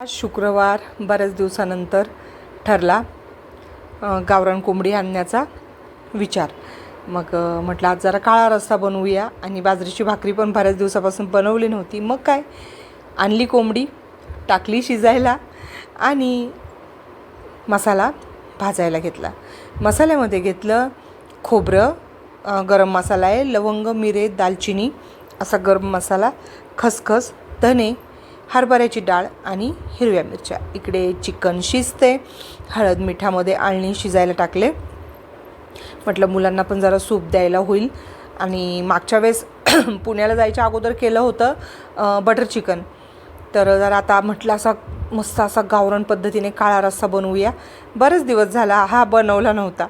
आज शुक्रवार बऱ्याच दिवसानंतर ठरला गावरान कोंबडी आणण्याचा विचार. मग म्हटलं आज जरा काळा रस्सा बनवूया आणि बाजरीची भाकरी पण बऱ्याच दिवसापासून बनवली नव्हती. मग काय? आणली कोंबडी टाकली शिजायला आणि मसाला भाजायला घेतला. मसाल्यामध्ये घेतलं खोबरं गरम मसाला आहे लवंग मिरे दालचिनी असा गरम मसाला खसखस धने हरभऱ्याची डाळ आणि हिरव्या मिरच्या. इकडे चिकन शिजते. हळद मिठामध्ये आळणी शिजायला टाकले. म्हटलं मुलांना पण जरा सूप द्यायला होईल. आणि मागच्या वेळेस पुण्याला जायच्या अगोदर केलं होतं बटर चिकन. तर जरा आता म्हटलं असा मस्त असा गावरण पद्धतीने काळा रस्सा बनवूया. बरेच दिवस झाला हा बनवला नव्हता.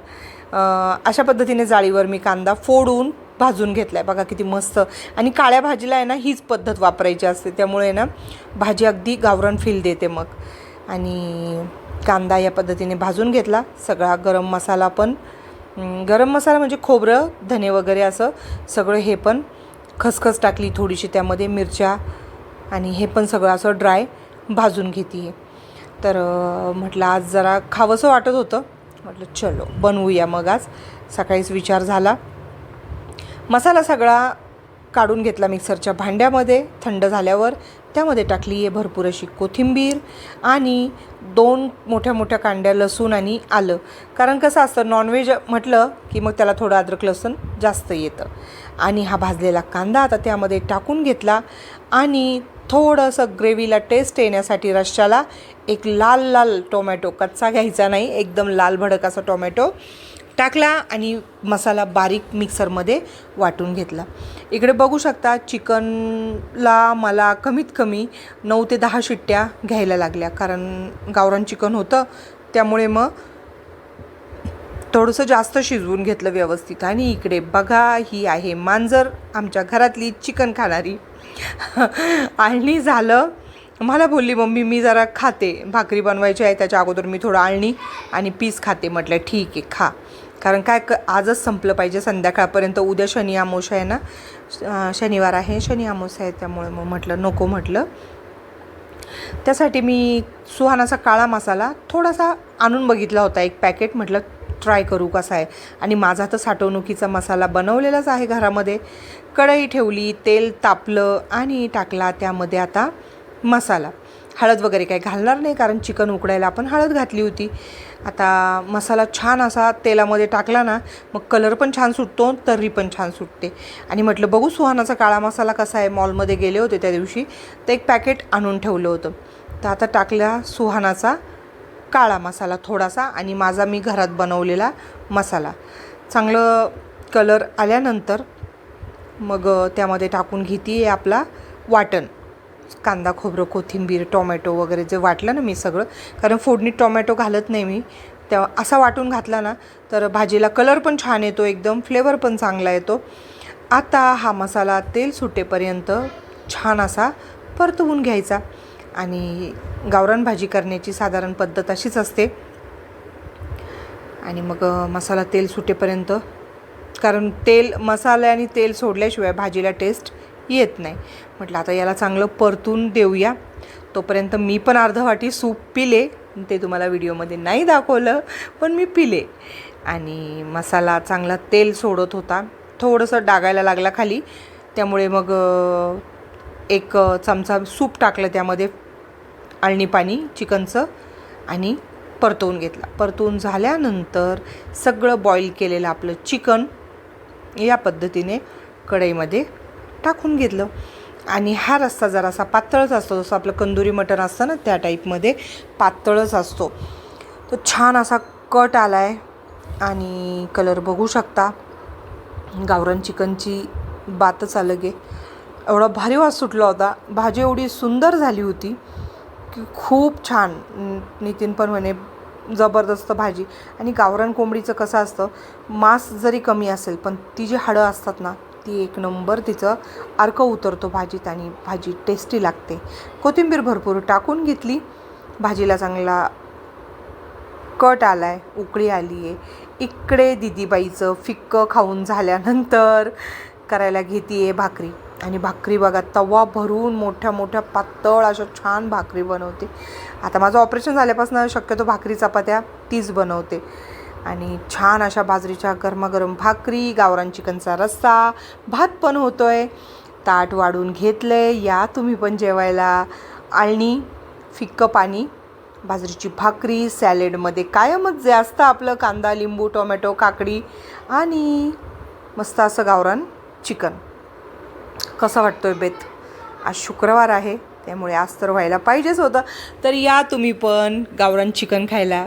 अशा पद्धतीने जाळीवर मी कांदा फोडून भाजून घेतला आहे बघा किती मस्त. आणि काळ्या भाजीला आहे ना हीच पद्धत वापरायची असते. त्यामुळे ना भाजी अगदी गावरण फील देते मग. आणि कांदा या पद्धतीने भाजून घेतला. सगळा गरम मसाला पण. गरम मसाला म्हणजे खोबरं धने वगैरे असं सगळं हे पण खसखस टाकली थोडीशी त्यामध्ये मिरच्या आणि हे पण सगळं असं ड्राय भाजून घेते. तर म्हटलं आज जरा खावंसं वाटत होतं. म्हटलं चलो बनवूया मग आज. सकाळीच विचार झाला. मसाला सगळा काढून घेतला मिक्सरच्या भांड्यामध्ये थंड झाल्यावर त्यामध्ये टाकली आहे भरपूर अशी कोथिंबीर आणि दोन मोठ्या मोठ्या कांड्या लसूण आणि आलं. कारण कसं असतं नॉनव्हेज म्हटलं की मग त्याला थोडं अद्रक लसूण जास्त येतं. आणि हा भाजलेला कांदा आता त्यामध्ये टाकून घेतला आणि थोडंसं ग्रेव्हीला टेस्ट येण्यासाठी रश्श्याला एक लाल लाल टोमॅटो कच्चा घ्यायचा नाही एकदम लाल भडक असा टोमॅटो टाकला आणि मसाला बारीक मिक्सरमध्ये वाटून घेतला. इकडे बघू शकता चिकनला मला कमीत कमी नऊ ते दहा शिट्ट्या घ्यायला लागल्या. कारण गावरान चिकन होतं त्यामुळे मग थोडंसं जास्त शिजवून घेतलं व्यवस्थित. आणि इकडे बघा ही आहे मांजर आमच्या घरातली चिकन खाणारी. आळणी झालं मला बोलली मम्मी मी जरा खाते. भाकरी बनवायची आहे त्याच्या अगोदर मी थोडं आळणी आणि पीस खाते. म्हटलं ठीक आहे खा. कारण काय क आजच संपलं पाहिजे संध्याकाळपर्यंत. उद्या शनी आमोश आहे ना? शनिवार आहे शनी आमोश आहे त्यामुळे मग म्हटलं नको म्हटलं. त्यासाठी मी सुहानाचा काळा मसाला थोडासा आणून बघितला होता एक पॅकेट. म्हटलं ट्राय करू कसा आहे? आणि माझा तर साठवणुकीचा मसाला बनवलेलाच आहे घरामध्ये. कढई ठेवली तेल तापलं आणि टाकला. त्यामध्ये आता मसाला. हळद वगैरे काही घालणार नाही कारण चिकन उकडायला आपण हळद घातली होती. आता मसाला छान असा तेलामध्ये टाकला ना मग कलर पण छान सुटतो तर्री पण छान सुटते. आणि म्हटलं बघू सुहानाचा काळा मसाला कसा आहे. मॉलमध्ये गेले होते त्या दिवशी. तर एक पॅकेट आणून ठेवलं होतं. तर आता टाकला सुहानाचा काळा मसाला थोडासा आणि माझा मी घरात बनवलेला मसाला. चांगलं कलर आल्यानंतर मग त्यामध्ये टाकून घेते आहे आपला वाटण. कांदा खोबरं कोथिंबीर टोमॅटो वगैरे जे वाटलं ना मी सगळं कारण फोडणीत टोमॅटो घालत नाही मी तेव्हा असा वाटून घातला ना तर भाजीला कलर पण छान येतो एकदम फ्लेवर पण चांगला येतो. आता हा मसाला तेल सुटेपर्यंत छान असा परतवून घ्यायचा आणि गावरान भाजी करण्याची साधारण पद्धत अशीच असते. आणि मग मसाला तेल सुटेपर्यंत कारण तेल मसाला आणि तेल सोडल्याशिवाय भाजीला टेस्ट येत नाही. म्हटलं आता याला चांगलं परतून देऊया. तोपर्यंत मी पण अर्धवाटी सूप पिले. ते तुम्हाला व्हिडिओमध्ये नाही दाखवलं पण मी पिले. आणि मसाला चांगला तेल सोडत होता. थोडंसं डागायला लागला खाली. त्यामुळे मग एक चमचा सूप टाकलं त्यामध्ये आळणी पाणी चिकनचं आणि परतवून घेतला. परतवून झाल्यानंतर सगळं बॉईल केलेलं आपलं चिकन या पद्धतीने कढईमध्ये टाकून घेतलं. आणि हा रस्सा जरासा पातळच असतो. जसं आपलं कंदुरी मटण असतं ना त्या टाईपमध्ये पातळच असतो. तो छान असा कट आला आहे आणि कलर बघू शकता. गावरान चिकनची बातच आलं गे एवढा भारी वास सुटला होता. भाजी एवढी सुंदर झाली होती की खूप छान. नितीन पण म्हणे जबरदस्त भाजी. आणि गावरान कोंबडीचं कसं असतं मांस जरी कमी असेल पण ती जी हाडं असतात ना ती एक नंबर तिचं अर्क उतरतो भाजीत आणि भाजी टेस्टी लागते. कोथिंबीर भरपूर टाकून घेतली. भाजीला चांगला कट आला आहे उकळी आली आहे. इकडे दिदीबाईचं फिक्कं खाऊन झाल्यानंतर करायला घेते आहे भाकरी. आणि भाकरी बघा तवा भरून मोठ्या मोठ्या पातळ अशा छान भाकरी बनवते. आता माझं ऑपरेशन झाल्यापासून शक्यतो भाकरी चपात्या तीच बनवते. आणि छान अशा बाजरीच्या गरमागरम भाकरी गावरान चिकनचा रस्सा भात पण होतो आहे ताट वाढून घेतलंय. या तुम्ही पण जेवायला. आळणी फिक्कं पाणी बाजरीची भाकरी सॅलेडमध्ये कायमच जे असतं आपलं कांदा लिंबू टोमॅटो काकडी आणि मस्त असं गावरान चिकन. कसं वाटतोय बेत? आज शुक्रवार आहे त्यामुळे आज तर व्हायला पाहिजेच होतं. तर या तुम्ही पण गावरान चिकन खायला.